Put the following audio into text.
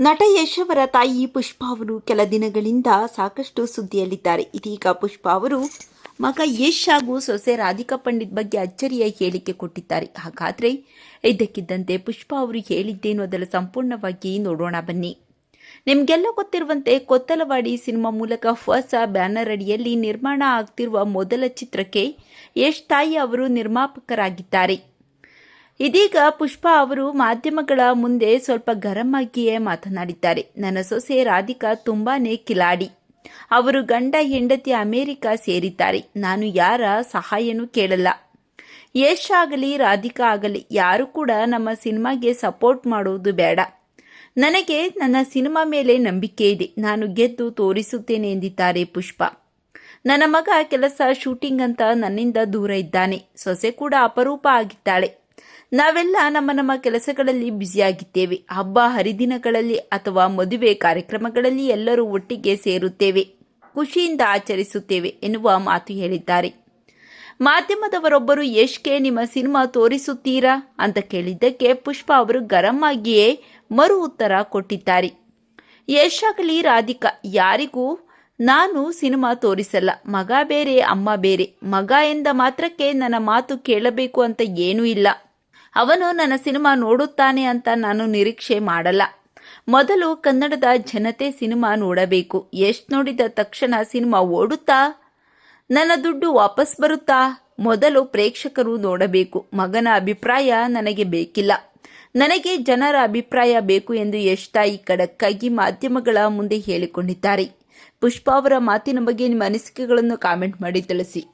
ನಟ ಯಶ್ ಅವರ ತಾಯಿ ಪುಷ್ಪ ಅವರು ಕೆಲ ದಿನಗಳಿಂದ ಸಾಕಷ್ಟು ಸುದ್ದಿಯಲ್ಲಿದ್ದಾರೆ. ಇದೀಗ ಪುಷ್ಪ ಅವರು ಮಗ ಯಶ್ ಹಾಗೂ ಸೊಸೆ ರಾಧಿಕಾ ಪಂಡಿತ್ ಬಗ್ಗೆ ಅಚ್ಚರಿಯ ಹೇಳಿಕೆ ಕೊಟ್ಟಿದ್ದಾರೆ. ಹಾಗಾದ್ರೆ ಇದ್ದಕ್ಕಿದ್ದಂತೆ ಪುಷ್ಪ ಅವರು ಹೇಳಿದ್ದೇನು ಅದರ ಸಂಪೂರ್ಣವಾಗಿ ನೋಡೋಣ ಬನ್ನಿ. ನಿಮಗೆಲ್ಲ ಗೊತ್ತಿರುವಂತೆ ಕೊತ್ತಲವಾಡಿ ಸಿನಿಮಾ ಮೂಲಕ ಹೊಸ ಬ್ಯಾನರ್ ಅಡಿಯಲ್ಲಿ ನಿರ್ಮಾಣ ಆಗ್ತಿರುವ ಮೊದಲ ಚಿತ್ರಕ್ಕೆ ಯಶ್ ತಾಯಿ ಅವರು ನಿರ್ಮಾಪಕರಾಗಿದ್ದಾರೆ. ಇದೀಗ ಪುಷ್ಪ ಅವರು ಮಾಧ್ಯಮಗಳ ಮುಂದೆ ಸ್ವಲ್ಪ ಗರಂ ಆಗಿಯೇ ಮಾತನಾಡಿದ್ದಾರೆ. ನನ್ನ ಸೊಸೆ ರಾಧಿಕಾ ತುಂಬಾನೇ ಕಿಲಾಡಿ. ಅವರು ಗಂಡ, ಹೆಂಡತಿ ಅಮೆರಿಕ ಸೇರಿದ್ದಾರೆ. ನಾನು ಯಾರ ಸಹಾಯನೂ ಕೇಳಲ್ಲ. ಯಶ್ ಆಗಲಿ, ರಾಧಿಕಾ ಆಗಲಿ, ಯಾರು ಕೂಡ ನಮ್ಮ ಸಿನಿಮಾಗೆ ಸಪೋರ್ಟ್ ಮಾಡುವುದು ಬೇಡ. ನನಗೆ ನನ್ನ ಸಿನಿಮಾ ಮೇಲೆ ನಂಬಿಕೆ ಇದೆ. ನಾನು ಗೆದ್ದು ತೋರಿಸುತ್ತೇನೆ ಎಂದಿದ್ದಾರೆ ಪುಷ್ಪ. ನನ್ನ ಮಗ ಕೆಲಸ, ಶೂಟಿಂಗ್ ಅಂತ ನನ್ನಿಂದ ದೂರ ಇದ್ದಾನೆ. ಸೊಸೆ ಕೂಡ ಅಪರೂಪ ಆಗಿದ್ದಾಳೆ. ನಾವೆಲ್ಲ ನಮ್ಮ ನಮ್ಮ ಕೆಲಸಗಳಲ್ಲಿ ಬ್ಯುಸಿಯಾಗಿದ್ದೇವೆ. ಹಬ್ಬ ಹರಿದಿನಗಳಲ್ಲಿ ಅಥವಾ ಮದುವೆ ಕಾರ್ಯಕ್ರಮಗಳಲ್ಲಿ ಎಲ್ಲರೂ ಒಟ್ಟಿಗೆ ಸೇರುತ್ತೇವೆ. ಖುಷಿಯಿಂದ ಆಚರಿಸುತ್ತೇವೆ ಎನ್ನುವ ಮಾತು ಹೇಳಿದ್ದಾರೆ. ಮಾಧ್ಯಮದವರೊಬ್ಬರು ಯಶ್ಗೆ ನಿಮ್ಮ ಸಿನಿಮಾ ತೋರಿಸುತ್ತೀರಾ? ಅಂತ ಕೇಳಿದ್ದಕ್ಕೆ ಪುಷ್ಪ ಅವರು ಗರಂ ಆಗಿಯೇ ಮರು ಉತ್ತರ ಕೊಟ್ಟಿದ್ದಾರೆ. ಯಶ್ ಆಗಲಿ, ರಾಧಿಕಾ, ಯಾರಿಗೂ ನಾನು ಸಿನಿಮಾ ತೋರಿಸಲ್ಲ. ಮಗ ಬೇರೆ, ಅಮ್ಮ ಬೇರೆ. ಮಗ ಎಂದ ಮಾತ್ರಕ್ಕೆ ನನ್ನ ಮಾತು ಕೇಳಬೇಕು ಅಂತ ಏನೂ ಇಲ್ಲ. ಅವನು ನನ್ನ ಸಿನಿಮಾ ನೋಡುತ್ತಾನೆ ಅಂತ ನಾನು ನಿರೀಕ್ಷೆ ಮಾಡಲ್ಲ. ಮೊದಲು ಕನ್ನಡದ ಜನತೆ ಸಿನಿಮಾ ನೋಡಬೇಕು. ಎಷ್ಟು ನೋಡಿದ ತಕ್ಷಣ ಸಿನಿಮಾ ಓಡುತ್ತಾ? ನನ್ನ ದುಡ್ಡು ವಾಪಸ್ ಬರುತ್ತಾ? ಮೊದಲು ಪ್ರೇಕ್ಷಕರು ನೋಡಬೇಕು. ಮಗನ ಅಭಿಪ್ರಾಯ ನನಗೆ ಬೇಕಿಲ್ಲ. ನನಗೆ ಜನರ ಅಭಿಪ್ರಾಯ ಬೇಕು ಎಂದು ತಾಯಿ ಖಡಕ್ಕಾಗಿ ಮಾಧ್ಯಮಗಳ ಮುಂದೆ ಹೇಳಿಕೊಂಡಿದ್ದಾರೆ. ಪುಷ್ಪಾ ಅವರ ಮಾತಿನ ಬಗ್ಗೆ ನಿಮ್ಮ ಅನಿಸಿಕೆಗಳನ್ನು ಕಾಮೆಂಟ್ ಮಾಡಿ ತಿಳಿಸಿ.